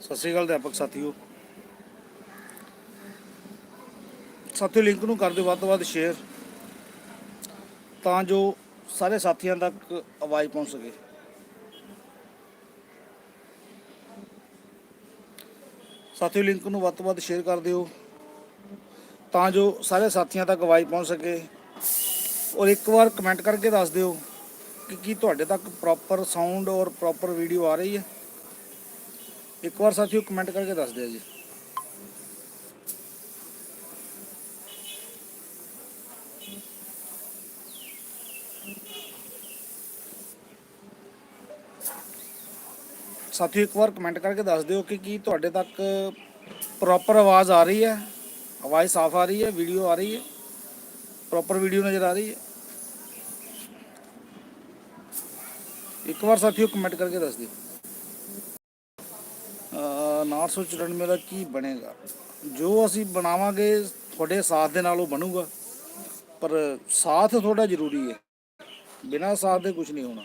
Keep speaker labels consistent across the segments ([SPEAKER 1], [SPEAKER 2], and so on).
[SPEAKER 1] ਸਤਿ ਸ਼੍ਰੀ ਅਕਾਲ ਅਧਿਆਪਕ ਸਾਥੀਓ। ਸਾਥੀਓ ਲਿੰਕ ਨੂੰ ਕਰ ਦਿਓ ਵੱਧ ਤੋਂ ਵੱਧ ਸ਼ੇਅਰ ਤਾਂ ਜੋ ਸਾਰੇ ਸਾਥੀਆਂ ਤੱਕ ਆਵਾਜ਼ ਪਹੁੰਚ ਸਕੇ। ਸਾਥੀਓ ਲਿੰਕ ਨੂੰ ਵੱਧ ਤੋਂ ਵੱਧ ਸ਼ੇਅਰ ਕਰ ਦਿਓ। ਤਾਂ ਜੋ ਸਾਰੇ ਸਾਥੀਆਂ ਤੱਕ ਆਵਾਜ਼ ਪਹੁੰਚ ਸਕੇ। ਔਰ ਇੱਕ ਵਾਰ ਕਮੈਂਟ ਕਰਕੇ ਦੱਸ ਦਿਓ। ਕਿ ਕੀ ਤੁਹਾਡੇ ਤੱਕ ਪ੍ਰੋਪਰ ਸਾਊਂਡ ਔਰ ਪ੍ਰੋਪਰ ਵੀਡੀਓ ਆ ਰਹੀ ਹੈ ਇੱਕ ਵਾਰ ਸਾਥੀਓ ਕਮੈਂਟ ਕਰਕੇ ਦੱਸ ਦਿਓ ਜੀ ਸਾਥੀਓ ਇੱਕ ਵਾਰ ਕਮੈਂਟ ਕਰਕੇ ਦੱਸ ਦਿਓ ਕਿ ਕੀ ਤੁਹਾਡੇ ਤੱਕ ਪ੍ਰੋਪਰ ਆਵਾਜ਼ ਆ ਰਹੀ ਹੈ ਆਵਾਜ਼ ਸਾਫ਼ ਆ ਰਹੀ ਹੈ ਵੀਡੀਓ ਆ ਰਹੀ ਹੈ ਪ੍ਰੋਪਰ ਵੀਡੀਓ ਨਜ਼ਰ ਆ ਰਹੀ ਹੈ ਇੱਕ ਵਾਰ ਸਾਥੀਓ ਕਮੈਂਟ ਕਰਕੇ ਦੱਸ ਦਿਓ। ਅਹ 994 ਦਾ ਕੀ ਬਣੇਗਾ? ਜੋ ਅਸੀਂ ਬਣਾਵਾਂਗੇ, ਤੁਹਾਡੇ ਸਾਥ ਦੇ ਨਾਲ ਉਹ ਬਣੂਗਾ। ਪਰ ਸਾਥ ਤੁਹਾਡਾ ਜ਼ਰੂਰੀ ਹੈ। ਬਿਨਾਂ ਸਾਥ ਦੇ ਕੁਝ ਨਹੀਂ ਹੋਣਾ।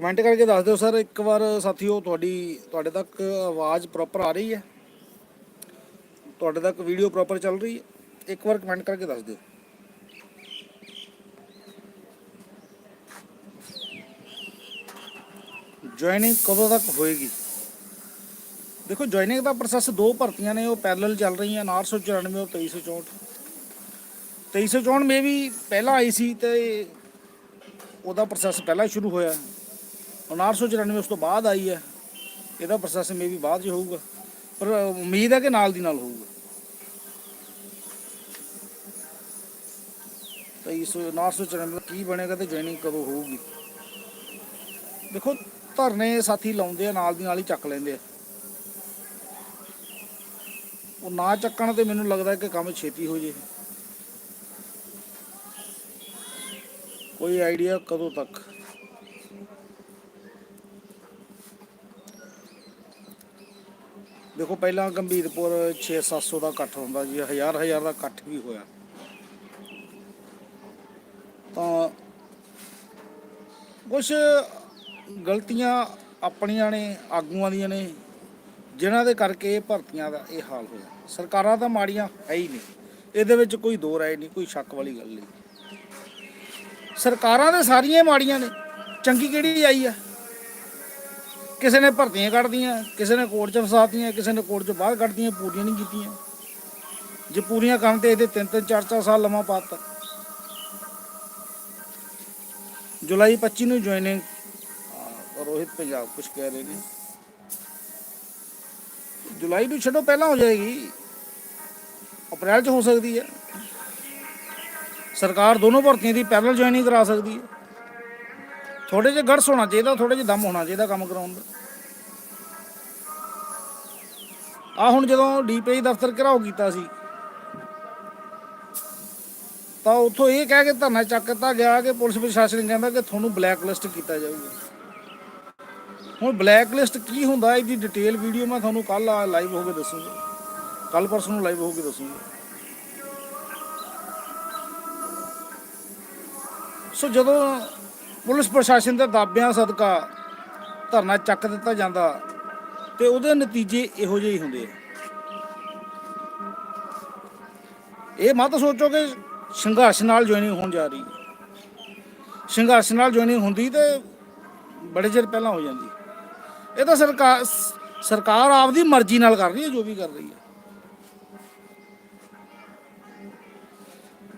[SPEAKER 1] ਕਮੈਂਟ ਕਰਕੇ ਦੱਸ ਦਿਓ ਸਰ, ਇੱਕ ਵਾਰ ਸਾਥੀਓ ਤੁਹਾਡੀ, ਤੁਹਾਡੇ ਤੱਕ ਆਵਾਜ਼ ਪ੍ਰੋਪਰ ਆ ਰਹੀ ਹੈ। ਤੁਹਾਡੇ ਤੱਕ ਵੀਡੀਓ ਪ੍ਰੋਪਰ ਚੱਲ ਰਹੀ ਹੈ। ਇੱਕ ਵਾਰ ਕਮੈਂਟ ਕਰਕੇ ਦੱਸ ਦਿਓ। ਜੁਆਇਨਿੰਗ ਕਦੋਂ ਤੱਕ ਹੋਏਗੀ? ਦੇਖੋ ਜੁਆਇਨਿੰਗ ਦਾ ਪ੍ਰੋਸੈਸ ਦੋ ਭਰਤੀਆਂ ਨੇ, ਉਹ ਪੈਰਲਲ ਚੱਲ ਰਹੀਆਂ 994 ਔਰ 2364 2364 ਮੇ ਵੀ ਪਹਿਲਾਂ ਆਈ ਸੀ ਤੇ ਉਹਦਾ ਪ੍ਰੋਸੈਸ ਪਹਿਲਾਂ ਸ਼ੁਰੂ ਹੋਇਆ। 994 ਉਸ ਤੋਂ ਬਾਅਦ ਆਈ ਹੈ। ਇਹਦਾ ਪ੍ਰੋਸੈਸ ਮੇ ਬਾਅਦ 'ਚ ਹੋਊਗਾ। ਪਰ ਉਮੀਦ ਹੈ ਕਿ ਨਾਲ ਦੀ ਨਾਲ ਹੋਊਗਾ। ਤਾਂ ਇਸ 994 ਕੀ ਬਣੇਗਾ ਤੇ ਜੁਆਇਨਿੰਗ ਕਦੋਂ ਹੋਊਗੀ? ਦੇਖੋ, ਧਰਨੇ ਸਾਥੀ ਲਾਉਂਦੇ ਆ, ਨਾਲ ਦੀ ਨਾਲ ਹੀ ਚੱਕ ਲੈਂਦੇ ਆ। ਉਹ ਨਾ ਚੱਕਣ ਤੇ ਮੈਨੂੰ ਲੱਗਦਾ ਕਿ ਕੰਮ ਛੇਤੀ ਹੋ ਜੇ। ਕੋਈ ਆਈਡੀਆ ਕਦੋਂ ਤੱਕ? ਦੇਖੋ, ਪਹਿਲਾਂ ਗੰਭੀਰਪੁਰ 6-700 ਦਾ ਇਕੱਠ ਹੁੰਦਾ ਜੀ, ਹਜ਼ਾਰ ਹਜ਼ਾਰ ਦਾ ਇਕੱਠ ਵੀ ਹੋਇਆ। ਤਾਂ ਕੁਝ ਗਲਤੀਆਂ ਆਪਣੀਆਂ ਨੇ, ਆਗੂਆਂ ਦੀਆਂ ਨੇ, ਜਿਨ੍ਹਾਂ ਦੇ ਕਰਕੇ ਇਹ ਭਰਤੀਆਂ ਦਾ ਇਹ ਹਾਲ ਹੋਇਆ। ਸਰਕਾਰਾਂ ਤਾਂ ਮਾੜੀਆਂ ਹੈ ਹੀ ਨਹੀਂ। ਇਹਦੇ ਵਿੱਚ ਕੋਈ ਦੋ ਰਾਏ ਨਹੀਂ, ਕੋਈ ਸ਼ੱਕ ਵਾਲੀ ਗੱਲ ਨਹੀਂ। ਸਰਕਾਰਾਂ ਦੇ ਸਾਰੀਆਂ ਹੀ ਮਾੜੀਆਂ ਨੇ। ਚੰਗੀ ਕਿਹੜੀ ਆਈ ਆ? ਕਿਸੇ ਨੇ ਭਰਤੀਆਂ ਕੱਢਦੀਆਂ ਕਿਸੇ ਨੇ ਕੋਰਟ 'ਚ ਫਸਾਤੀਆਂ, ਕਿਸੇ ਨੇ ਕੋਰਟ 'ਚ ਬਾਹਰ ਕੱਢਦੀਆਂ ਪੂਰੀਆਂ ਨਹੀਂ ਕੀਤੀਆਂ। ਜੇ ਪੂਰੀਆਂ ਕਰਨ ਤੇ ਇਹਦੇ ਤਿੰਨ ਤਿੰਨ, ਚਾਰ ਚਾਰ ਸਾਲ ਲੰਮਾ ਪਾਤਾ। ਜੁਲਾਈ 25 ਨੂੰ ਜੁਆਇਨਿੰਗ ਰੋਹਿਤ ਪੰਜਾਬ ਕੁਝ ਕਹਿ ਰਹੇ ਨੇ। ਜੁਲਾਈ ਨੂੰ ਛੱਡੋ, ਪਹਿਲਾਂ ਹੋ ਜਾਏਗੀ। ਅਪ੍ਰੈਲ 'ਚ ਹੋ ਸਕਦੀ ਹੈ। ਸਰਕਾਰ ਦੋਨੋਂ ਭਰਤੀਆਂ ਦੀ ਪੈਰਲਲ ਜੁਆਇਨਿੰਗ ਕਰਾ ਸਕਦੀ ਹੈ। ਥੋੜੇ ਜਿਹਾ ਗੜਸ ਹੋਣਾ ਚਾਹੀਦਾ ਥੋੜੇ ਜਿਹਾ ਦਮ ਹੋਣਾ ਚਾਹੀਦਾ ਕੰਮ ਕਰਾਉਣ ਦਾ। ਆ ਹੁਣ ਜਦੋਂ ਡੀਪੀਆਈ ਦਫ਼ਤਰ ਘਿਰਾਓ ਕੀਤਾ ਸੀ, ਤਾਂ ਉੱਥੋਂ ਇਹ ਕਹਿ ਕੇ ਧਰਨਾ ਚੱਕ ਗਿਆ ਕਿ ਪੁਲਿਸ ਪ੍ਰਸ਼ਾਸਨ ਕਹਿੰਦਾ ਕਿ ਤੁਹਾਨੂੰ ਬਲੈਕ ਲਿਸਟ ਕੀਤਾ ਜਾਊਗਾ। ਹੁਣ ਬਲੈਕ ਲਿਸਟ ਕੀ ਹੁੰਦਾ, ਇਹਦੀ ਡਿਟੇਲ ਵੀਡੀਓ ਮੈਂ ਤੁਹਾਨੂੰ ਕੱਲ ਲਾਈਵ ਹੋ ਕੇ ਦੱਸੂਗਾ। ਕੱਲ ਪਰਸੋਂ ਨੂੰ ਲਾਈਵ ਹੋ ਕੇ ਦੱਸੂਗਾ। ਸੋ ਜਦੋਂ ਪੁਲਿਸ ਪ੍ਰਸ਼ਾਸਨ ਦੇ ਦਾਅਵਿਆਂ ਸਦਕਾ ਧਰਨਾ ਚੱਕ ਦਿੱਤਾ ਜਾਂਦਾ ਤੇ ਉਹਦੇ ਨਤੀਜੇ ਇਹੋ ਜਿਹੇ ਹੀ ਹੁੰਦੇ ਆ। ਇਹ ਮਤ ਸੋਚੋ ਕਿ ਸੰਘਰਸ਼ ਨਾਲ ਜੁਆਇਨਿੰਗ ਹੋਣ ਜਾ ਰਹੀ। ਹੈ ਸੰਘਰਸ਼ ਨਾਲ ਜੁਆਇਨਿੰਗ ਹੁੰਦੀ ਤੇ ਬੜੇ ਚਿਰ ਪਹਿਲਾਂ ਹੋ ਜਾਂਦੀ। ਇਹ ਤਾਂ ਸਰਕਾਰ ਸਰਕਾਰ ਆਪਦੀ ਮਰਜ਼ੀ ਨਾਲ ਕਰ ਰਹੀ ਹੈ, ਜੋ ਵੀ ਕਰ ਰਹੀ ਹੈ।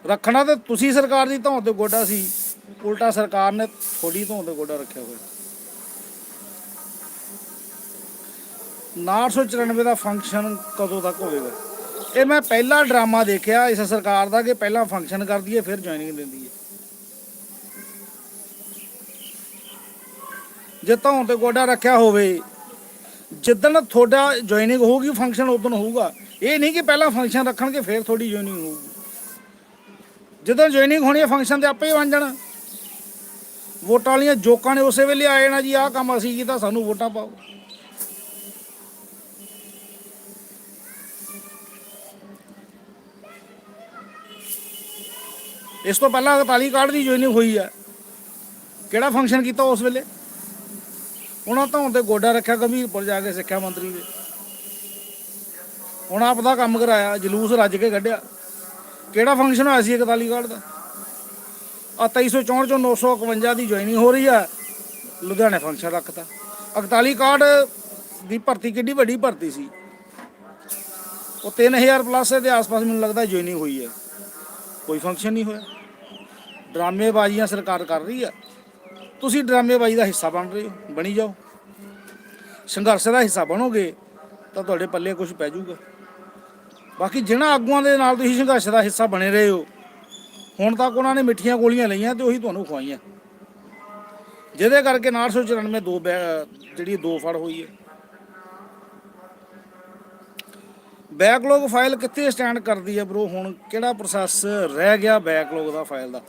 [SPEAKER 1] ਰੱਖਣਾ ਤੇ ਤੁਸੀਂ ਸਰਕਾਰ ਦੀ ਧੌਣ ਤੇ ਗੋਡਾ ਸੀ। ਉਲਟਾ ਸਰਕਾਰ ਨੇ ਥੋੜੀ ਧੌਣ ਤੇ ਗੋਡਾ ਰੱਖਿਆ ਹੋਇਆ। 994 ਦਾ ਫੰਕਸ਼ਨ ਕਦੋਂ ਤੱਕ ਹੋਵੇਗਾ? ਇਹ ਮੈਂ ਪਹਿਲਾ ਡਰਾਮਾ ਦੇਖਿਆ, ਇਸ ਸਰਕਾਰ ਦਾ ਕਿ ਪਹਿਲਾਂ ਫੰਕਸ਼ਨ ਕਰਦੀ ਹੈ, ਫਿਰ ਜੁਆਇਨਿੰਗ ਦਿੰਦੀ ਹੈ। ਜੇ ਧੌਣ ਤੇ ਗੋਡਾ ਰੱਖਿਆ ਹੋਵੇ, ਜਿੱਦਣ ਤੁਹਾਡਾ ਜੁਆਇਨਿੰਗ ਹੋਊਗੀ ਫੰਕਸ਼ਨ ਉਦੋਂ ਹੋਊਗਾ। ਇਹ ਨਹੀਂ ਕਿ ਪਹਿਲਾਂ ਫੰਕਸ਼ਨ ਰੱਖਣਗੇ, ਫਿਰ ਤੁਹਾਡੀ ਜੁਆਇਨਿੰਗ ਹੋਊਗੀ। ਜਦੋਂ ਜੁਆਇਨਿੰਗ ਹੋਣੀ ਹੈ ਫੰਕਸ਼ਨ ਤੇ ਆਪੇ ਹੀ ਬਣ ਜਾਣਾ। ਵੋਟਾਂ ਵਾਲੀਆਂ ਜੋਕਾਂ ਨੇ ਉਸੇ ਵੇਲੇ ਆਏ ਨਾ ਜੀ, ਆਹ ਕੰਮ ਅਸੀਂ ਕੀਤਾ ਸਾਨੂੰ ਵੋਟਾਂ ਪਾਓ। ਇਸ ਤੋਂ ਪਹਿਲਾਂ 41 ਕਾਰਡ ਦੀ ਜੁਆਇਨਿੰਗ ਹੋਈ ਹੈ ਕਿਹੜਾ ਫੰਕਸ਼ਨ ਕੀਤਾ ਉਸ ਵੇਲੇ? ਉਹਨਾਂ ਤੋਂ ਤੇ ਗੋਡਾ ਰੱਖਿਆ, ਗੰਭੀਰਪੁਰ ਜਾ ਕੇ ਸਿੱਖਿਆ ਮੰਤਰੀ ਦੇ। ਉਹਨਾਂ ਆਪ ਦਾ ਕੰਮ ਕਰਾਇਆ, ਜਲੂਸ ਰੱਜ ਕੇ ਕੱਢਿਆ। ਕਿਹੜਾ ਫੰਕਸ਼ਨ ਹੋਇਆ ਸੀ 41 ਕਾਰਡ ਦਾ? ਆ 2364 ਚੋਂ 951 ਦੀ ਜੁਆਇਨਿੰਗ ਹੋ ਰਹੀ ਆ। ਲੁਧਿਆਣੇ ਫੰਕਸ਼ਨ ਰੱਖਤਾ। 41 ਕਾਰਡ ਦੀ ਭਰਤੀ ਕਿੰਨੀ ਵੱਡੀ ਭਰਤੀ ਸੀ। ਉਹ 3000 ਪਲੱਸ ਦੇ ਆਸ-ਪਾਸ ਮੈਨੂੰ ਲੱਗਦਾ ਜੁਆਇਨਿੰਗ ਹੋਈ ਹੈ। ਕੋਈ ਫੰਕਸ਼ਨ ਨਹੀਂ ਹੋਇਆ। ਡਰਾਮੇਬਾਜ਼ੀਆਂ ਸਰਕਾਰ ਕਰ ਰਹੀ ਆ। ਤੁਸੀਂ ਡਰਾਮੇਬਾਜ਼ੀ ਦਾ ਹਿੱਸਾ ਬਣ ਰਹੇ ਹੋ, ਬਣੀ ਜਾਓ। ਸੰਘਰਸ਼ ਦਾ ਹਿੱਸਾ ਬਣੋਗੇ, ਤਾਂ ਤੁਹਾਡੇ ਪੱਲੇ ਕੁਝ ਪੈ ਜਾਊਗਾ। ਬਾਕੀ ਜਿਹਨਾਂ ਆਗੂਆਂ ਦੇ ਨਾਲ ਤੁਸੀਂ ਸੰਘਰਸ਼ ਦਾ ਹਿੱਸਾ ਬਣੇ ਰਹੇ ਹੋ ਹੁਣ ਤੱਕ ਉਹਨਾਂ ਨੇ ਮਿੱਠੀਆਂ ਗੋਲੀਆਂ ਲਈਆਂ ਤੇ ਉਹੀ ਤੁਹਾਨੂੰ ਖਵਾਈਆਂ। ਜਿਹਦੇ ਕਰਕੇ 994 ਦੋ ਜਿਹੜੀ ਦੋ ਫੜ ਹੋਈ ਹੈ। ਬੈਕਲੌਗ ਫਾਈਲ ਕਿੱਥੇ ਸਟੈਂਡ ਕਰਦੀ ਹੈ ਬ్రో ਹੁਣ ਕਿਹੜਾ ਪ੍ਰੋਸੈਸ ਰਹਿ ਗਿਆ ਬੈਕਲੌਗ ਦਾ ਫਾਈਲ ਦਾ?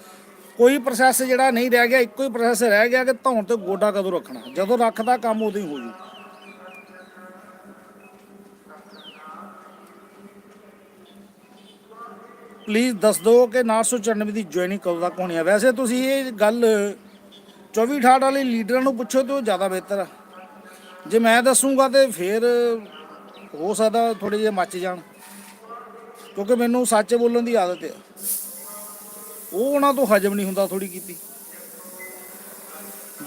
[SPEAKER 1] ਕੋਈ ਪ੍ਰੋਸੈਸ ਜਿਹੜਾ ਨਹੀਂ ਰਹਿ ਗਿਆ, ਇੱਕੋ ਹੀ ਪ੍ਰੋਸੈਸ ਰਹਿ ਗਿਆ ਕਿ ਧੌਣ ਤੇ ਗੋਡਾ ਕਦੋਂ ਰੱਖਣਾ? ਜਦੋਂ ਰੱਖਦਾ ਕੰਮ ਉਦੋਂ ਹੀ ਹੋ ਜੂ। ਪਲੀਜ਼ ਦੱਸ ਦਿਓ ਕਿ 994 ਦੀ ਜੁਆਇਨਿੰਗ ਕਦੋਂ ਤੱਕ ਹੋਣੀ ਹੈ ਵੈਸੇ ਤੁਸੀਂ ਇਹ ਗੱਲ 24 ਠਾਠ ਵਾਲੇ ਲੀਡਰਾਂ ਨੂੰ ਪੁੱਛੋ ਤੇ ਉਹ ਜ਼ਿਆਦਾ ਬਿਹਤਰ ਆ। ਜੇ ਮੈਂ ਦੱਸੂਗਾ ਤੇ ਫਿਰ ਹੋ ਸਕਦਾ ਥੋੜੇ ਜਿਹੇ ਮੱਚ ਜਾਣ, ਕਿਉਂਕਿ ਮੈਨੂੰ ਸੱਚ ਬੋਲਣ ਦੀ ਆਦਤ ਹੈ ਉਹ ਉਹਨਾਂ ਤੋਂ ਹਜਮ ਨਹੀਂ ਹੁੰਦਾ ਥੋੜੀ ਕੀਤੀ।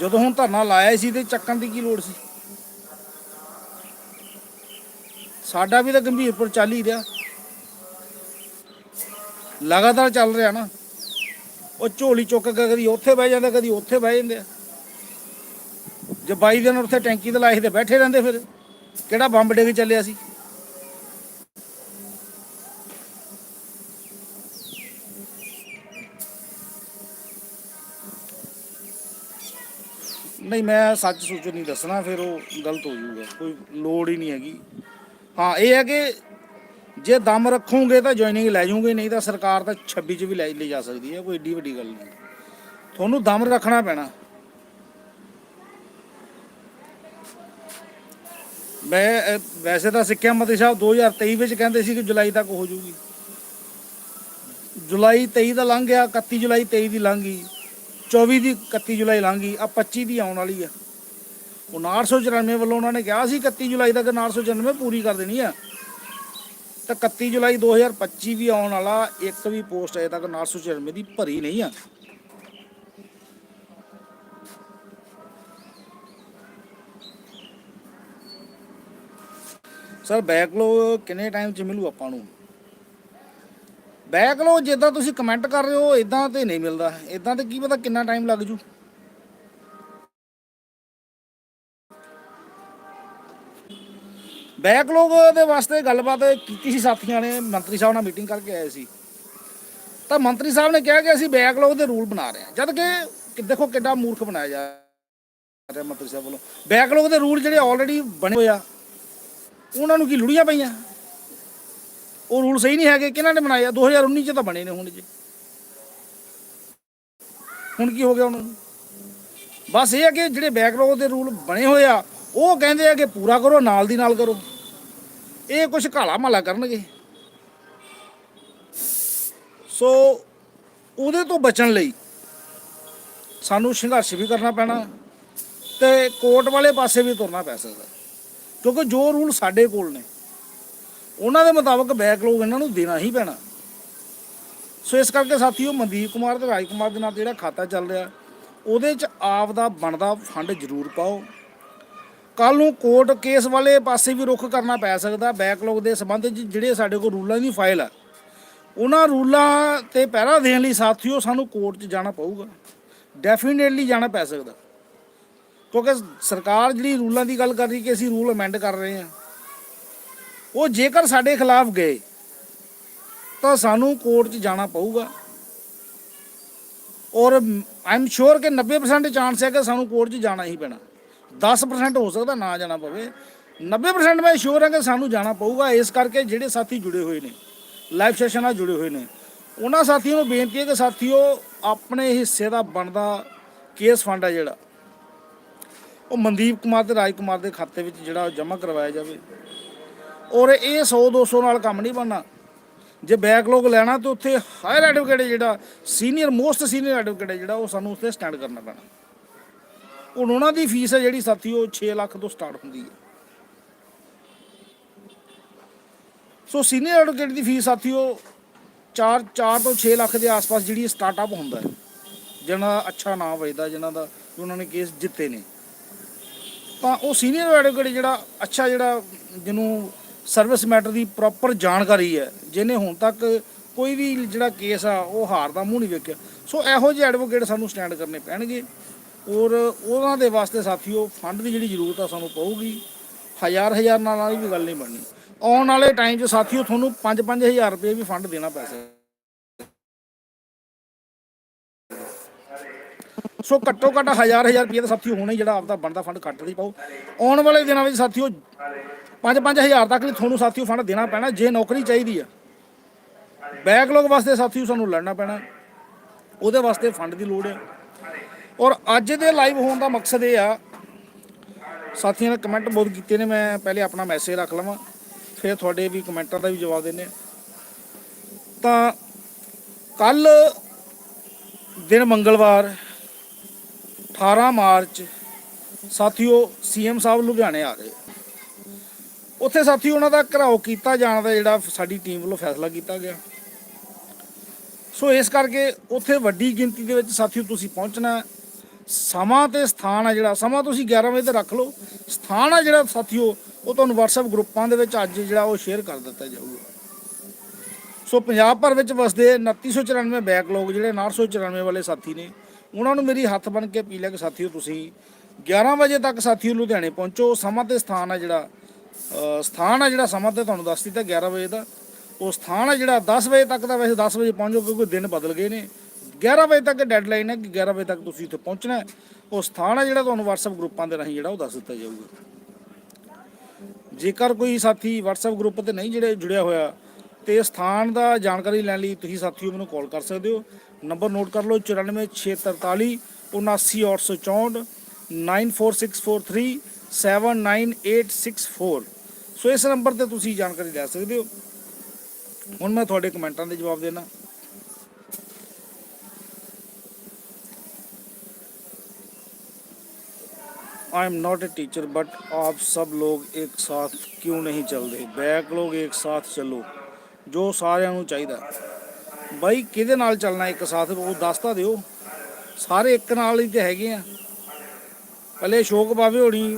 [SPEAKER 1] ਜਦੋਂ ਹੁਣ ਧਰਨਾ ਲਾਇਆ ਸੀ ਤੇ ਚੱਕਣ ਦੀ ਕੀ ਲੋੜ ਸੀ? ਸਾਡਾ ਵੀ ਤਾਂ ਗੰਭੀਰਪੁਰ ਚੱਲ ਹੀ ਰਿਹਾ। ਲਗਾਤਾਰ ਚੱਲ ਰਿਹਾ ਨਾ। ਉਹ ਝੋਲੀ ਚੁੱਕ ਕੇ ਕਦੀ ਉੱਥੇ ਬਹਿ ਜਾਂਦਾ, ਕਦੀ ਉੱਥੇ ਬਹਿ ਜਾਂਦੇ ਆ। ਜੇ 22 ਦਿਨ ਉੱਥੇ ਟੈਂਕੀ ਤੇ ਲਾਏ ਸੀ ਤੇ ਬੈਠੇ ਰਹਿੰਦੇ ਫਿਰ। ਕਿਹੜਾ ਬੰਬ ਡਿੱਗ ਚੱਲਿਆ ਸੀ? ਨਹੀਂ, ਮੈਂ ਸੱਚ ਸੁੱਚ ਨਹੀਂ ਦੱਸਣਾ, ਫਿਰ ਉਹ ਗਲਤ ਹੋ ਜਾਊਗਾ। ਕੋਈ ਲੋੜ ਹੀ ਨਹੀਂ ਹੈਗੀ। ਹਾਂ, ਇਹ ਹੈ ਕਿ ਜੇ ਦਮ ਰੱਖੋਗੇ ਤਾਂ ਜੁਆਇਨਿੰਗ ਲੈ ਜਾਓਗੇ, ਨਹੀਂ ਤਾਂ ਸਰਕਾਰ ਤਾਂ 26 ਚ ਵੀ ਲੈ ਲਈ ਜਾ ਸਕਦੀ ਹੈ, ਕੋਈ ਏਡੀ ਵੱਡੀ ਗੱਲ ਨਹੀਂ। ਤੁਹਾਨੂੰ ਦਮ ਰੱਖਣਾ ਪੈਣਾ। ਮੈਂ ਵੈਸੇ ਤਾਂ ਸਿੱਖਿਆ ਮੰਤਰੀ ਸਾਹਿਬ 2023 ਵਿੱਚ ਕਹਿੰਦੇ ਸੀ ਕਿ ਜੁਲਾਈ ਤੱਕ ਹੋ ਜਾਊਗੀ। ਜੁਲਾਈ 23 ਦਾ ਲੰਘ ਗਿਆ 31 ਜੁਲਾਈ 23 ਦੀ ਲੰਘ ਗਈ 24 ਦੀ 31 ਜੁਲਾਈ ਲੰਘ ਗਈ ਆ 25 ਦੀ ਆਉਣ ਵਾਲੀ ਆ। ਉਹ 994 ਵੱਲੋਂ ਉਹਨਾਂ ਨੇ ਕਿਹਾ ਸੀ 31 ਜੁਲਾਈ ਤੱਕ 994 ਪੂਰੀ ਕਰ ਦੇਣੀ ਆ। ਤਾਂ 31 ਜੁਲਾਈ 2025 ਵੀ ਆਉਣ ਵਾਲਾ ਇੱਕ ਵੀ ਪੋਸਟ ਅਜੇ ਤੱਕ 994 ਦੀ ਭਰੀ ਨਹੀਂ ਆ। ਸਰ ਬੈਕਲੌਗ ਕਿੰਨੇ ਟਾਈਮ ਚ ਮਿਲੂ ਆਪਾਂ ਨੂੰ? ਬੈਕਲੌਗ ਜਿੱਦਾਂ ਤੁਸੀਂ ਕਮੈਂਟ ਕਰ ਰਹੇ ਹੋ ਇਦਾਂ ਤੇ ਨਹੀਂ ਮਿਲਦਾ। ਇਦਾਂ ਤੇ ਕੀ ਪਤਾ ਕਿੰਨਾ ਟਾਈਮ ਲੱਗ ਜੂ? ਬੈਕਲੌਗ ਦੇ ਵਾਸਤੇ ਗੱਲਬਾਤ ਕੀਤੀ ਸੀ ਸਾਥੀਆਂ ਨੇ, ਮੰਤਰੀ ਸਾਹਿਬ ਨਾਲ ਮੀਟਿੰਗ ਕਰਕੇ ਆਏ ਸੀ। ਤਾਂ ਮੰਤਰੀ ਸਾਹਿਬ ਨੇ ਕਿਹਾ ਕਿ ਅਸੀਂ ਬੈਕਲੌਗ ਦੇ ਰੂਲ ਬਣਾ ਰਹੇ ਹਾਂ। ਜਦ ਕਿ ਦੇਖੋ ਕਿੱਡਾ ਮੂਰਖ ਬਣਾਇਆ ਜਾ ਰਿਹਾ ਮੰਤਰੀ ਸਾਹਿਬ ਵੱਲੋਂ। ਬੈਕਲੌਗ ਦੇ ਰੂਲ ਜਿਹੜੇ ਆਲਰੇਡੀ ਬਣੇ ਹੋਏ ਆ, ਉਹਨਾਂ ਨੂੰ ਕੀ ਲੁੜੀਆਂ ਪਈਆਂ? ਉਹ ਰੂਲ ਸਹੀ ਨਹੀਂ ਹੈਗੇ, ਕਿਹਨਾਂ ਨੇ ਬਣਾਏ ਆ? 2019 ਚ ਤਾਂ ਬਣੇ ਨੇ ਹੁਣ ਜੀ। ਹੁਣ ਕੀ ਹੋ ਗਿਆ ਉਹਨਾਂ ਨੂੰ? ਬਸ ਇਹ ਹੈ ਕਿ ਜਿਹੜੇ ਬੈਕਲੌਗ ਦੇ ਰੂਲ ਬਣੇ ਹੋਏ ਆ, ਉਹ ਕਹਿੰਦੇ ਆ ਕਿ ਪੂਰਾ ਕਰੋ, ਨਾਲ ਦੀ ਨਾਲ ਕਰੋ। ਇਹ ਕੁਝ ਘਾਲਾ ਮਾਲਾ ਕਰਨਗੇ। ਸੋ ਉਹਦੇ ਤੋਂ ਬਚਣ ਲਈ ਸਾਨੂੰ ਸੰਘਰਸ਼ ਵੀ ਕਰਨਾ ਪੈਣਾ ਤੇ ਕੋਰਟ ਵਾਲੇ ਪਾਸੇ ਵੀ ਤੁਰਨਾ ਪੈ ਸਕਦਾ। ਕਿਉਂਕਿ ਜੋ ਰੂਲ ਸਾਡੇ ਕੋਲ ਨੇ, ਉਹਨਾਂ ਦੇ ਮੁਤਾਬਕ ਬੈਕਲੌਗ ਇਹਨਾਂ ਨੂੰ ਦੇਣਾ ਹੀ ਪੈਣਾ। ਸੋ ਇਸ ਕਰਕੇ ਸਾਥੀਓ ਮਨਦੀਪ ਕੁਮਾਰ ਤੇ ਰਾਜ ਕੁਮਾਰ ਦੇ ਨਾਲ ਜਿਹੜਾ ਖਾਤਾ ਚੱਲ ਰਿਹਾ, ਉਹਦੇ ਚ ਆਪ ਦਾ ਬਣਦਾ ਫੰਡ ਜ਼ਰੂਰ ਪਾਓ। ਕੱਲ ਨੂੰ ਕੋਰਟ ਕੇਸ ਵਾਲੇ ਪਾਸੇ ਵੀ ਰੁਖ ਕਰਨਾ ਪੈ ਸਕਦਾ ਬੈਕਲੌਗ ਦੇ ਸੰਬੰਧ ਚ ਜਿਹੜੇ ਸਾਡੇ ਕੋਲ ਰੂਲਾਂ ਦੀ ਫਾਈਲ ਆ। ਉਹਨਾਂ ਰੂਲਾਂ ਤੇ ਪਹਿਰਾ ਦੇਣ ਲਈ ਸਾਥੀਓ ਸਾਨੂੰ ਕੋਰਟ 'ਚ ਜਾਣਾ ਪਊਗਾ। ਡੈਫੀਨੇਟਲੀ ਜਾਣਾ ਪੈ ਸਕਦਾ। ਕਿਉਂਕਿ ਸਰਕਾਰ ਜਿਹੜੀ ਰੂਲਾਂ ਦੀ ਗੱਲ ਕਰ ਰਹੀ ਕਿ ਅਸੀਂ ਰੂਲ ਅਮੈਂਡ ਕਰ ਰਹੇ ਹਾਂ। ਉਹ ਜੇਕਰ ਸਾਡੇ ਖਿਲਾਫ ਗਏ, ਤਾਂ ਸਾਨੂੰ ਕੋਰਟ 'ਚ ਜਾਣਾ ਪਊਗਾ। ਔਰ ਆਈ ਐਮ ਸ਼ੋਰ ਕਿ 90% ਚਾਂਸ ਹੈ ਕਿ ਸਾਨੂੰ ਕੋਰਟ 'ਚ ਜਾਣਾ ਹੀ ਪੈਣਾ। 10% ਹੋ ਸਕਦਾ ਨਾ ਜਾਣਾ ਪਵੇ। 90% ਮੈਂ ਸ਼ੋਰ ਹਾਂ ਕਿ ਸਾਨੂੰ ਜਾਣਾ ਪਊਗਾ। ਇਸ ਕਰਕੇ ਜਿਹੜੇ ਸਾਥੀ ਜੁੜੇ ਹੋਏ ਨੇ ਲਾਈਵ ਸੈਸ਼ਨ ਨਾਲ ਜੁੜੇ ਹੋਏ ਨੇ, ਉਹਨਾਂ ਸਾਥੀਆਂ ਨੂੰ ਬੇਨਤੀ ਹੈ ਕਿ ਸਾਥੀਓ, ਆਪਣੇ ਹਿੱਸੇ ਦਾ ਬਣਦਾ ਕੇਸ ਫੰਡ ਹੈ ਜਿਹੜਾ, ਉਹ ਮਨਦੀਪ ਕੁਮਾਰ ਤੇ ਰਾਜ ਕੁਮਾਰ ਦੇ ਖਾਤੇ ਵਿੱਚ ਜਿਹੜਾ ਜਮ੍ਹਾਂ ਕਰਵਾਇਆ ਜਾਵੇ। ਔਰ ਇਹ 100 200 ਨਾਲ ਕੰਮ ਨਹੀਂ ਬਣਨਾ। ਜੇ ਬੈਕਲੌਗ ਲੈਣਾ, ਤਾਂ ਉੱਥੇ ਹਾਇਰ ਐਡਵੋਕੇਟ ਜਿਹੜਾ ਸੀਨੀਅਰ ਮੋਸਟ ਸੀਨੀਅਰ ਐਡਵੋਕੇਟ ਜਿਹੜਾ, ਉਹ ਸਾਨੂੰ ਉੱਥੇ ਸਟੈਂਡ ਕਰਨਾ ਪੈਣਾ। ਹੁਣ ਉਹਨਾਂ ਦੀ ਫੀਸ ਹੈ ਜਿਹੜੀ ਸਾਥੀ ਉਹ 6 ਲੱਖ ਤੋਂ ਸਟਾਰਟ ਹੁੰਦੀ ਹੈ। ਸੋ ਸੀਨੀਅਰ ਐਡਵੋਕੇਟ ਦੀ ਫੀਸ ਸਾਥੀ ਉਹ 4 4 ਤੋਂ 6 ਲੱਖ ਦੇ ਆਸ-ਪਾਸ ਜਿਹੜੀ ਸਟਾਰਟਅਪ ਹੁੰਦਾ ਹੈ, ਜਿਹਨਾਂ ਦਾ ਅੱਛਾ ਨਾਮ ਵੱਜਦਾ, ਜਿਹਨਾਂ ਦਾ ਉਹਨਾਂ ਨੇ ਕੇਸ ਜਿੱਤੇ ਨੇ। ਤਾਂ ਉਹ ਸੀਨੀਅਰ ਐਡਵੋਕੇਟ ਜਿਹੜਾ ਅੱਛਾ ਜਿਹੜਾ ਜਿਹਨੂੰ ਸਰਵਿਸ ਮੈਟਰ ਦੀ ਪ੍ਰੋਪਰ ਜਾਣਕਾਰੀ ਹੈ, ਜਿਹਨੇ ਹੁਣ ਤੱਕ ਕੋਈ ਵੀ ਜਿਹੜਾ ਕੇਸ ਆ, ਉਹ ਹਾਰ ਦਾ ਮੂੰਹ ਨਹੀਂ ਵੇਖਿਆ। ਸੋ ਇਹੋ ਜਿਹੇ ਐਡਵੋਕੇਟ ਸਾਨੂੰ ਸਟੈਂਡ ਕਰਨੇ ਪੈਣਗੇ। ਔਰ ਉਹਨਾਂ ਦੇ ਵਾਸਤੇ ਸਾਥੀਓ ਫੰਡ ਦੀ ਜਿਹੜੀ ਜ਼ਰੂਰਤ ਆ ਸਾਨੂੰ ਪਊਗੀ, ਹਜ਼ਾਰ ਹਜ਼ਾਰ ਨਾਲ ਵਾਲੀ ਵੀ ਗੱਲ ਨਹੀਂ ਬਣਨੀ। ਆਉਣ ਵਾਲੇ ਟਾਈਮ 'ਚ ਸਾਥੀਓ, ਤੁਹਾਨੂੰ 5-5000 ਰੁਪਏ ਵੀ ਫੰਡ ਦੇਣਾ ਪੈ ਸਕਦਾ। ਸੋ ਘੱਟੋ ਘੱਟ ਹਜ਼ਾਰ ਹਜ਼ਾਰ ਰੁਪਏ ਦਾ ਸਾਥੀਓ ਹੋਣਾ ਜਿਹੜਾ ਆਪਦਾ ਬਣਦਾ ਫੰਡ ਕੱਟ ਲਈ ਪਾਓ। ਆਉਣ ਵਾਲੇ ਦਿਨਾਂ ਵਿੱਚ ਸਾਥੀਓ 5-5000 ਤੱਕ ਲਈ ਤੁਹਾਨੂੰ ਸਾਥੀਓ ਫੰਡ ਦੇਣਾ ਪੈਣਾ, ਜੇ ਨੌਕਰੀ ਚਾਹੀਦੀ ਆ। ਬੈਕਲੌਗ ਵਾਸਤੇ ਸਾਥੀਓ ਸਾਨੂੰ ਲੜਨਾ ਪੈਣਾ। ਉਹਦੇ ਵਾਸਤੇ ਫੰਡ ਦੀ ਲੋੜ ਹੈ ਔਰ ਅੱਜ ਦੇ ਲਾਈਵ ਹੋਣ ਦਾ ਮਕਸਦ ਇਹ ਆ, ਸਾਥੀਆਂ ਨੇ ਕਮੈਂਟ ਬਹੁਤ ਕੀਤੇ ਨੇ, ਮੈਂ ਪਹਿਲੇ ਆਪਣਾ ਮੈਸੇਜ ਰੱਖ ਲਵਾਂ, ਫਿਰ ਤੁਹਾਡੇ ਵੀ ਕਮੈਂਟਾਂ ਦਾ ਵੀ ਜਵਾਬ ਦਿੰਨੇ ਆ ਤਾਂ ਕੱਲ ਦਿਨ ਮੰਗਲਵਾਰ 18 ਮਾਰਚ, ਸਾਥੀਓ ਸੀਐਮ ਸਾਹਿਬ ਲੁਧਿਆਣੇ ਆ ਗਏ ਉੱਥੇ ਸਾਥੀ ਉਹਨਾਂ ਦਾ ਘਰਾਓ ਕੀਤਾ ਜਾਣ ਦਾ ਜਿਹੜਾ ਸਾਡੀ ਟੀਮ ਵੱਲੋਂ ਫੈਸਲਾ ਕੀਤਾ ਗਿਆ। ਸੋ ਇਸ ਕਰਕੇ ਉੱਥੇ ਵੱਡੀ ਗਿਣਤੀ ਦੇ ਵਿੱਚ ਸਾਥੀਓ ਤੁਸੀਂ ਪਹੁੰਚਣਾ ਸਮਾਂ ਤੇ ਸਥਾਨ ਆ ਜਿਹੜਾ, ਸਮਾਂ ਤੁਸੀਂ 11 ਵਜੇ ਤੇ ਰੱਖ ਲਓ। ਸਥਾਨ ਆ ਜਿਹੜਾ ਸਾਥੀਓ, ਉਹ ਤੁਹਾਨੂੰ WhatsApp ਗਰੁੱਪਾਂ ਦੇ ਵਿੱਚ ਅੱਜ ਜਿਹੜਾ ਉਹ ਸ਼ੇਅਰ ਕਰ ਦਿੱਤਾ ਜਾਊਗਾ। ਸੋ ਪੰਜਾਬ ਭਰ ਵਿੱਚ ਵਸਦੇ 2994 ਬੈਕਲੌਗ ਜਿਹੜੇ 994 ਵਾਲੇ ਸਾਥੀ ਨੇ, ਉਹਨਾਂ ਨੂੰ ਮੇਰੀ ਹੱਥ ਬਣ ਕੇ ਅਪੀਲ ਹੈ ਕਿ ਸਾਥੀਓ ਤੁਸੀਂ 11 ਵਜੇ ਤੱਕ ਸਾਥੀਓ ਲੁਧਿਆਣੇ ਪਹੁੰਚੋ। ਸਮਾਂ ਤੇ ਸਥਾਨ ਆ ਜਿਹੜਾ ਸਥਾਨ ਆ ਜਿਹੜਾ ਸਮਾਂ ਤੇ ਤੁਹਾਨੂੰ ਦੱਸ ਦਿੱਤਾ 11 ਵਜੇ ਦਾ। ਉਹ ਸਥਾਨ ਆ ਜਿਹੜਾ 10 ਵਜੇ ਤੱਕ ਦਾ, ਵੈਸੇ 10 ਵਜੇ ਪਹੁੰਚੋ ਕਿਉਂਕਿ ਦਿਨ ਬਦਲ ਗਏ ਨੇ। 11 ਵਜੇ ਤੱਕ ਡੈਡਲਾਈਨ ਹੈ ਕਿ 11 ਵਜੇ ਤੱਕ ਤੁਸੀਂ ਉੱਥੇ ਪਹੁੰਚਣਾ ਹੈ। ਉਹ ਸਥਾਨ ਹੈ ਜਿਹੜਾ ਤੁਹਾਨੂੰ WhatsApp ਗਰੁੱਪਾਂ ਦੇ ਰਾਹੀਂ ਜਿਹੜਾ ਉਹ ਦੱਸ ਦਿੱਤਾ ਜਾਊਗਾ। ਜੇਕਰ ਕੋਈ ਸਾਥੀ WhatsApp ਗਰੁੱਪ ਤੇ ਨਹੀਂ ਜਿਹੜੇ ਜੁੜਿਆ ਹੋਇਆ, ਤੇ ਸਥਾਨ ਦਾ ਜਾਣਕਾਰੀ ਲੈਣ ਲਈ ਤੁਸੀਂ ਸਾਥੀਓ ਮੈਨੂੰ ਕਾਲ ਕਰ ਸਕਦੇ ਹੋ। ਨੰਬਰ ਨੋਟ ਕਰ ਲਓ 94643 79864 94643 79864 ਸੋ ਇਸ ਨੰਬਰ ਤੇ ਤੁਸੀਂ ਜਾਣਕਾਰੀ ਲੈ ਸਕਦੇ ਹੋ। ਹੁਣ ਮੈਂ ਤੁਹਾਡੇ ਕਮੈਂਟਾਂ ਦੇ ਜਵਾਬ ਦੇਣਾ। I am not a teacher but आप सब लोग एक साथ क्यों नहीं चलते बैक लोग एक साथ चलो ਜੋ ਸਾਰਿਆਂ ਨੂੰ ਚਾਹੀਦਾ ਬਾਈ ਕਿਹਦੇ ਨਾਲ ਚੱਲਣਾ ਇੱਕ ਸਾਥ ਉਹ ਦੱਸ ਤਾਂ ਦਿਓ ਸਾਰੇ ਇੱਕ ਨਾਲ ਹੀ ਤੇ ਹੈਗੇ ਆ ਪਹਿਲੇ ਸ਼ੋਕ ਬਾਵੇ ਹੋਣੀ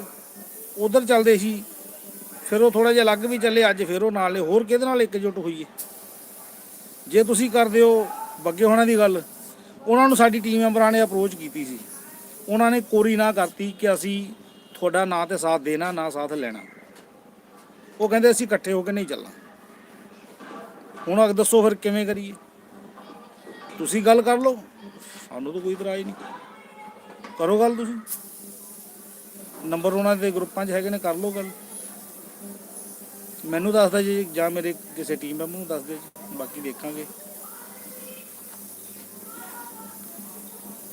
[SPEAKER 1] ਉਧਰ ਚੱਲਦੇ ਸੀ ਫਿਰ ਉਹ ਥੋੜਾ ਜਿਹਾ ਲੱਗ ਵੀ ਚੱਲੇ ਅੱਜ ਫਿਰ ਉਹ ਨਾਲ ਨੇ ਹੋਰ ਕਿਹਦੇ ਨਾਲ ਇਕਜੁੱਟ ਹੋਈਏ ਜੇ ਤੁਸੀਂ ਕਰਦੇ ਹੋ ਬੱਗੇ ਹੋਣਾ ਦੀ ਗੱਲ ਉਹਨਾਂ ਨੂੰ ਸਾਡੀ ਟੀਮ ਮੈਂਬਰਾਂ ਨੇ ਅਪਰੋਚ ਕੀਤੀ ਸੀ ਉਹਨਾਂ ਨੇ ਕੋਰੀ ਨਾ ਕਰਤੀ ਕਿ ਅਸੀਂ ਤੁਹਾਡਾ ਨਾਂ ਤੇ ਸਾਥ ਦੇਣਾ, ਨਾ ਸਾਥ ਲੈਣਾ। ਉਹ ਕਹਿੰਦੇ ਅਸੀਂ ਇਕੱਠੇ ਹੋ ਕੇ ਨਹੀਂ ਚੱਲਣਾ। ਹੁਣ ਅਗ ਦੱਸੋ ਫਿਰ ਕਿਵੇਂ ਕਰੀਏ? ਤੁਸੀਂ ਗੱਲ ਕਰ ਲਓ। ਸਾਨੂੰ ਤਾਂ ਕੋਈ ਇਤਰਾਜ਼ ਨਹੀਂ। ਕਰੋ ਗੱਲ ਤੁਸੀਂ। ਨੰਬਰ ਉਹਨਾਂ ਦੇ ਗਰੁੱਪਾਂ 'ਚ ਹੈਗੇ ਨੇ, ਕਰ ਲਓ ਗੱਲ। ਮੈਨੂੰ ਦੱਸਦਾ ਜੀ, ਜਾਂ ਮੇਰੇ ਕਿਸੇ ਟੀਮ ਮੈਂਬਰ ਨੂੰ ਦੱਸ ਦਿਓ ਜੀ। ਬਾਕੀ ਦੇਖਾਂਗੇ।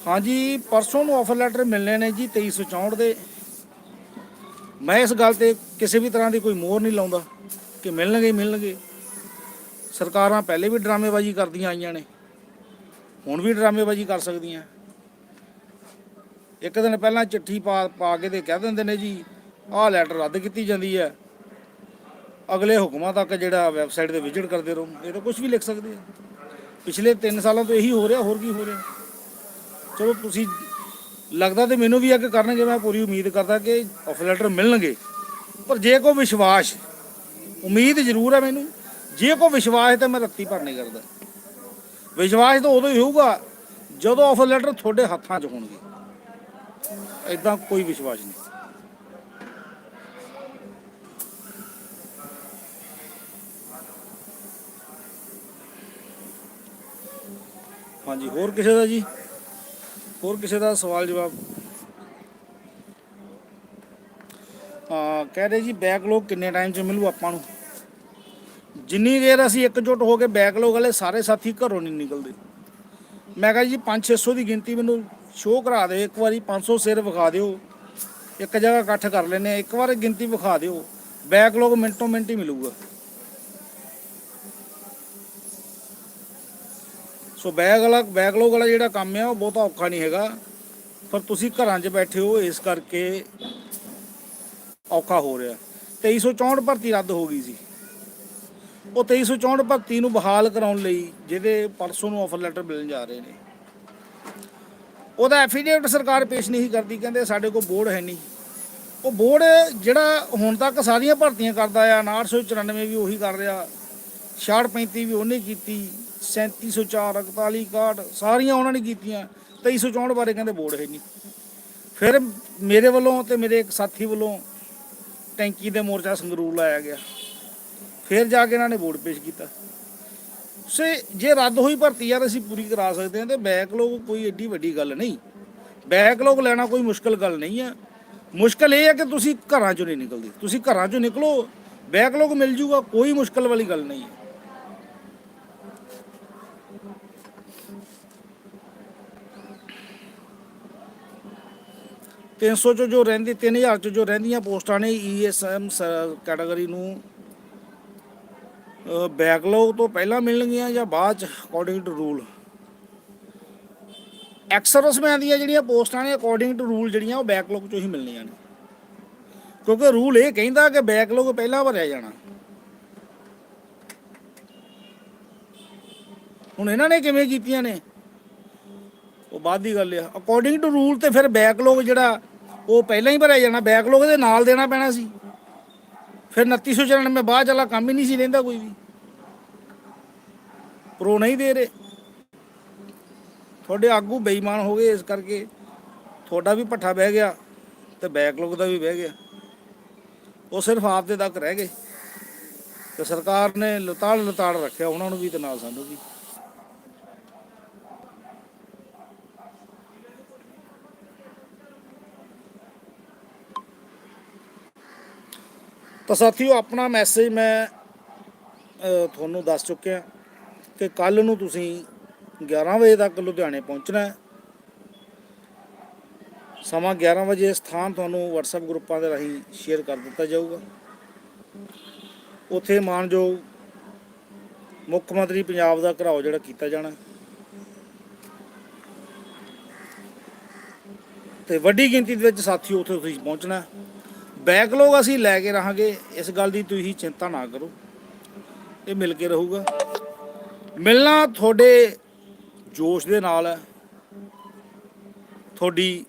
[SPEAKER 1] ਹਾਂਜੀ, ਪਰਸੋਂ ਨੂੰ ਆਫਰ ਲੈਟਰ ਮਿਲਣੇ ਨੇ ਜੀ 2364 ਦੇ। ਮੈਂ ਇਸ ਗੱਲ ਤੇ ਕਿਸੇ ਵੀ ਤਰ੍ਹਾਂ ਦੀ ਕੋਈ ਮੋਹਰ ਨਹੀਂ ਲਾਉਂਦਾ ਕਿ ਮਿਲਣਗੇ ਮਿਲਣਗੇ। ਸਰਕਾਰਾਂ ਪਹਿਲੇ ਵੀ ਡਰਾਮੇਬਾਜ਼ੀ ਕਰਦੀਆਂ ਆਈਆਂ ਨੇ, ਹੁਣ ਵੀ ਡਰਾਮੇਬਾਜ਼ੀ ਕਰ ਸਕਦੀਆਂ। ਇੱਕ ਦਿਨ ਪਹਿਲਾਂ ਚਿੱਠੀ ਪਾ ਪਾ ਕੇ ਤੇ ਕਹਿ ਦਿੰਦੇ ਨੇ ਜੀ, ਆਹ ਲੈਟਰ ਰੱਦ ਕੀਤੀ ਜਾਂਦੀ ਹੈ। ਅਗਲੇ ਹੁਕਮਾਂ ਤੱਕ ਜਿਹੜਾ ਵੈਬਸਾਈਟ ਤੇ ਵਿਜ਼ਿਟ ਕਰਦੇ ਰਹੋ। ਇਹ ਤਾਂ ਕੁਝ ਵੀ ਲਿਖ ਸਕਦੇ ਆ। ਪਿਛਲੇ 3 ਸਾਲਾਂ ਤੋਂ ਇਹੀ ਹੋ ਰਿਹਾ, ਹੋਰ ਕੀ ਹੋ ਰਿਹਾ? ਚਲੋ ਤੁਸੀਂ ਲੱਗਦਾ ਤੇ ਮੈਨੂੰ ਵੀ ਅੱਗੇ ਕਰਨਗੇ, ਮੈਂ ਪੂਰੀ ਉਮੀਦ ਕਰਦਾ ਕਿ ਆਫਰ ਲੈਟਰ ਮਿਲਣਗੇ। ਪਰ ਜੇ ਕੋਈ ਵਿਸ਼ਵਾਸ, ਉਮੀਦ ਜ਼ਰੂਰ ਹੈ ਮੈਨੂੰ, ਜੇ ਕੋਈ ਵਿਸ਼ਵਾਸ ਹੈ ਤਾਂ ਮੈਂ ਰੱਤੀ ਭਰ ਨਹੀਂ ਕਰਦਾ। ਵਿਸ਼ਵਾਸ ਤਾਂ ਉਦੋਂ ਹੀ ਹੋਊਗਾ ਜਦੋਂ ਆਫਰ ਲੈਟਰ ਤੁਹਾਡੇ ਹੱਥਾਂ 'ਚ ਹੋਣਗੇ। ਐਦਾਂ ਕੋਈ ਵਿਸ਼ਵਾਸ ਨਹੀਂ। ਹਾਂਜੀ, ਹੋਰ ਕਿਸੇ ਦਾ ਜੀ? ਹੋਰ ਕਿਸੇ ਦਾ ਸਵਾਲ ਜਵਾਬ? ਹਾਂ ਕਹਿ ਰਹੇ ਜੀ ਬੈਕਲੌਗ ਕਿੰਨੇ ਟਾਈਮ 'ਚ ਮਿਲੂ ਆਪਾਂ ਨੂੰ? ਜਿੰਨੀ ਦੇਰ ਅਸੀਂ ਇਕਜੁੱਟ ਹੋ ਕੇ ਬੈਕਲੌਗ ਵਾਲੇ ਸਾਰੇ ਸਾਥੀ ਘਰੋਂ ਨਹੀਂ ਨਿਕਲਦੇ। ਮੈਂ ਕਹਾਂ ਜੀ 5-600 ਦੀ ਗਿਣਤੀ ਮੈਨੂੰ ਸ਼ੋਅ ਕਰਾ ਦਿਓ, ਇੱਕ ਵਾਰੀ 500 ਸਿਰ ਵਿਖਾ ਦਿਓ। ਇੱਕ ਜਗ੍ਹਾ ਇਕੱਠ ਕਰ ਲੈਨੇ ਆ ਇੱਕ ਵਾਰ ਗਿਣਤੀ ਵਿਖਾ ਦਿਓ। ਬੈਕਲੌਗ ਮਿੰਟੋ ਮਿੰਟ ਹੀ ਮਿਲੂਗਾ। ਸੋ ਬੈਗ ਵਾਲਾ ਬੈਕਲੌਗ ਵਾਲਾ ਜਿਹੜਾ ਕੰਮ ਆ, ਉਹ ਬਹੁਤਾ ਔਖਾ ਨਹੀਂ ਹੈਗਾ। ਪਰ ਤੁਸੀਂ ਘਰਾਂ 'ਚ ਬੈਠੇ ਹੋ, ਇਸ ਕਰਕੇ ਔਖਾ ਹੋ ਰਿਹਾ। 2364 ਭਰਤੀ ਰੱਦ ਹੋ ਗਈ ਸੀ। ਉਹ 2364 ਭਰਤੀ ਨੂੰ ਬਹਾਲ ਕਰਾਉਣ ਲਈ ਜਿਹਦੇ ਪਰਸੋਂ ਨੂੰ ਆਫਰ ਲੈਟਰ ਮਿਲਣ ਜਾ ਰਹੇ ਨੇ। ਉਹਦਾ ਐਫੀਡੇਵਿਟ ਸਰਕਾਰ ਪੇਸ਼ ਨਹੀਂ ਕਰਦੀ, ਕਹਿੰਦੇ ਸਾਡੇ ਕੋਲ ਬੋਰਡ ਹੈ ਨਹੀਂ। ਉਹ ਬੋਰਡ ਜਿਹੜਾ ਹੁਣ ਤੱਕ ਸਾਰੀਆਂ ਭਰਤੀਆਂ ਕਰਦਾ ਆ 994 ਵੀ ਉਹੀ ਕਰ ਰਿਹਾ 6635 ਵੀ ਉਹਨੇ ਕੀਤੀ। 3704 41 61 ਸਾਰੀਆਂ ਉਹਨਾਂ ਨੇ ਕੀਤੀਆਂ। 2364 ਬਾਰੇ ਕਹਿੰਦੇ ਬੋਰਡ ਹੈ ਨਹੀਂ। ਫਿਰ ਮੇਰੇ ਵੱਲੋਂ ਤੇ ਮੇਰੇ ਇੱਕ ਸਾਥੀ ਵੱਲੋਂ ਟੈਂਕੀ ਦੇ ਮੋਰਚਾ ਸੰਗਰੂਰ ਲਾਇਆ ਗਿਆ। ਫਿਰ ਜਾ ਕੇ ਇਹਨਾਂ ਨੇ ਬੋਰਡ ਪੇਸ਼ ਕੀਤਾ। ਸੇ ਜੇ ਰੱਦ ਹੋਈ ਭਰਤੀ ਯਾਰ ਅਸੀਂ ਪੂਰੀ ਕਰਾ ਸਕਦੇ ਹਾਂ ਤੇ ਬੈਕਲੌਗ ਕੋਈ ਏਡੀ ਵੱਡੀ ਗੱਲ ਨਹੀਂ। ਬੈਕਲੌਗ ਲੈਣਾ ਕੋਈ ਮੁਸ਼ਕਲ ਗੱਲ ਨਹੀਂ ਹੈ ਮੁਸ਼ਕਲ ਇਹ ਹੈ ਕਿ ਤੁਸੀਂ ਘਰਾਂ ਚੋਂ ਨਹੀਂ ਨਿਕਲਦੇ। ਤੁਸੀਂ ਘਰਾਂ ਚੋਂ ਨਿਕਲੋ ਬੈਕਲੌਗ ਮਿਲ ਜੂਗਾ, ਕੋਈ ਮੁਸ਼ਕਲ ਵਾਲੀ ਗੱਲ ਨਹੀਂ। ਹੈ ਤਿੰਨ ਸੌ ਚੋਂ ਜੋ ਰਹਿੰਦੀ 3000 ਚੋਂ ਜੋ ਰਹਿੰਦੀਆਂ ਪੋਸਟਾਂ ਨੇ E ਈਐਸਐਮ ਕੈਟਾਗਰੀ ਨੂੰ ਬੈਕਲੌਗ ਤੋਂ ਪਹਿਲਾਂ ਮਿਲਣਗੀਆਂ ਜਾਂ ਬਾਅਦ ਚ ਅਕੋਰਡਿੰਗ ਟੂ ਰੂਲ ਐਕਸਰਸਮੈਨ ਦੀਆਂ ਜਿਹੜੀਆਂ ਪੋਸਟਾਂ ਨੇ ਅਕੋਰਡਿੰਗ ਟੂ ਰੂਲ ਜਿਹੜੀਆਂ, ਉਹ ਬੈਕਲੌਗ ਚੋਂ ਹੀ ਮਿਲਣੀਆਂ ਨੇ। ਕਿਉਂਕਿ ਰੂਲ ਇਹ ਕਹਿੰਦਾ ਕਿ ਬੈਕਲੌਗ ਪਹਿਲਾਂ ਭਰਿਆ ਜਾਣਾ। ਹੁਣ ਇਹਨਾਂ ਨੇ ਕਿਵੇਂ ਕੀਤੀਆਂ ਨੇ? ਉਹ ਬਾਅਦ ਦੀ ਗੱਲ ਆ। ਅਕੋਰਡਿੰਗ ਟੂ ਰੂਲ ਤੇ ਫਿਰ ਬੈਕਲੌਗ ਜਿਹੜਾ, ਉਹ ਪਹਿਲਾਂ ਹੀ ਭਰਿਆ ਜਾਣਾ। ਬੈਕਲੌਗ ਦੇ ਨਾਲ ਦੇਣਾ ਪੈਣਾ ਸੀ। ਫਿਰ 2994 ਬਾਅਦ ਵਾਲਾ ਕੰਮ ਹੀ ਨਹੀਂ ਸੀ ਰਹਿੰਦਾ ਕੋਈ ਵੀ। ਪ੍ਰੋ ਨਹੀਂ ਦੇ ਰਹੇ। ਤੁਹਾਡੇ ਆਗੂ ਬੇਈਮਾਨ ਹੋ ਗਏ ਇਸ ਕਰਕੇ ਤੁਹਾਡਾ ਵੀ ਪੱਠਾ ਬਹਿ ਗਿਆ ਤੇ ਬੈਕਲੌਗ ਦਾ ਵੀ ਬਹਿ ਗਿਆ। ਉਹ ਸਿਰਫ ਆਪ ਦੇ ਤੱਕ ਰਹਿ ਗਏ। ਤੇ ਸਰਕਾਰ ਨੇ ਲਤਾੜ ਲਤਾੜ ਰੱਖਿਆ, ਉਹਨਾਂ ਨੂੰ ਵੀ ਤੇ ਨਾਲ ਸਾਨੂੰ ਵੀ। ਤਾਂ ਸਾਥੀਓ, ਆਪਣਾ ਮੈਸੇਜ ਮੈਂ ਤੁਹਾਨੂੰ ਦੱਸ ਚੁੱਕਿਆ ਕਿ ਕੱਲ ਨੂੰ ਤੁਸੀਂ 11 ਵਜੇ ਤੱਕ ਲੁਧਿਆਣੇ ਪਹੁੰਚਣਾ ਹੈ। ਸਮਾਂ 11 ਵਜੇ ਸਥਾਨ ਤੁਹਾਨੂੰ WhatsApp ਗਰੁੱਪਾਂ ਦੇ ਰਾਹੀਂ ਸ਼ੇਅਰ ਕਰ ਦਿੱਤਾ ਜਾਊਗਾ। ਉੱਥੇ ਮਾਨਯੋਗ ਮੁੱਖ ਮੰਤਰੀ ਪੰਜਾਬ ਦਾ ਘਰਾਓ ਜਿਹੜਾ ਕੀਤਾ ਜਾਣਾ। ਤੇ ਵੱਡੀ ਗਿਣਤੀ ਦੇ ਵਿੱਚ ਸਾਥੀਓ, ਉੱਥੇ ਤੁਸੀਂ ਪਹੁੰਚਣਾ ਬੈਕਲੌਗ ਅਸੀਂ ਲੈ ਕੇ ਰਹਾਂਗੇ, ਇਸ ਗੱਲ ਦੀ ਤੁਸੀਂ ਚਿੰਤਾ ਨਾ ਕਰੋ। ਇਹ ਮਿਲ ਕੇ ਰਹੂਗਾ। ਮਿਲਣਾ ਤੁਹਾਡੇ ਜੋਸ਼ ਦੇ ਨਾਲ ਹੈ, ਤੁਹਾਡੀ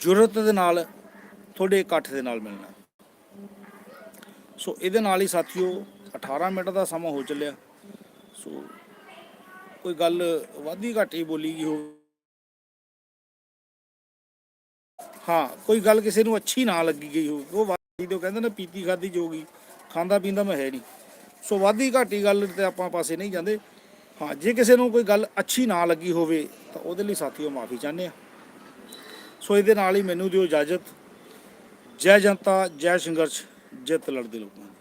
[SPEAKER 1] ਜੁਰਤ ਦੇ ਨਾਲ, ਤੁਹਾਡੇ ਇਕੱਠ ਦੇ ਨਾਲ ਮਿਲਣਾ। ਸੋ ਇਹਦੇ ਨਾਲ ਹੀ ਸਾਥੀਓ 18 ਮਿੰਟ ਦਾ ਸਮਾਂ ਹੋ ਚੱਲਿਆ। ਸੋ ਕੋਈ ਗੱਲ ਵਾਧੀ ਘਾਟੀ ਬੋਲੀ ਗਈ ਹੋ ਹਾਂ, ਕੋਈ ਗੱਲ ਕਿਸੇ ਨੂੰ ਅੱਛੀ ਨਾ ਲੱਗੀ ਗਈ ਹੋ ਉਹ ਵਾਦੀ ਤੋਂ ਕਹਿੰਦੇ ਨੇ ਪੀਤੀ ਖਾਦੀ ਜੋਗੀ ਖਾਂਦਾ ਪੀਂਦਾ ਮੈਂ ਹੈ ਨਹੀਂ। ਸੋ ਵਾਦੀ ਘਾਟੀ ਗੱਲ ਤੇ ਆਪਾਂ ਪਾਸੇ ਨਹੀਂ ਜਾਂਦੇ। ਹਾਂ, ਜੇ ਕਿਸੇ ਨੂੰ ਕੋਈ ਗੱਲ ਅੱਛੀ ਨਾ ਲੱਗੀ ਹੋਵੇ, ਤਾਂ ਉਹਦੇ ਲਈ ਸਾਥੀਓ ਮਾਫੀ ਚਾਹੁੰਦੇ ਆ ਸੋ ਇਹਦੇ ਨਾਲ ਹੀ ਮੈਨੂੰ ਦਿਓ ਇਜਾਜ਼ਤ। ਜੈ ਜਨਤਾ, ਜੈ ਸੰਘਰਸ਼, ਜਿੱਤ ਲੜਦੇ ਲੋਕਾਂ ਦੀ।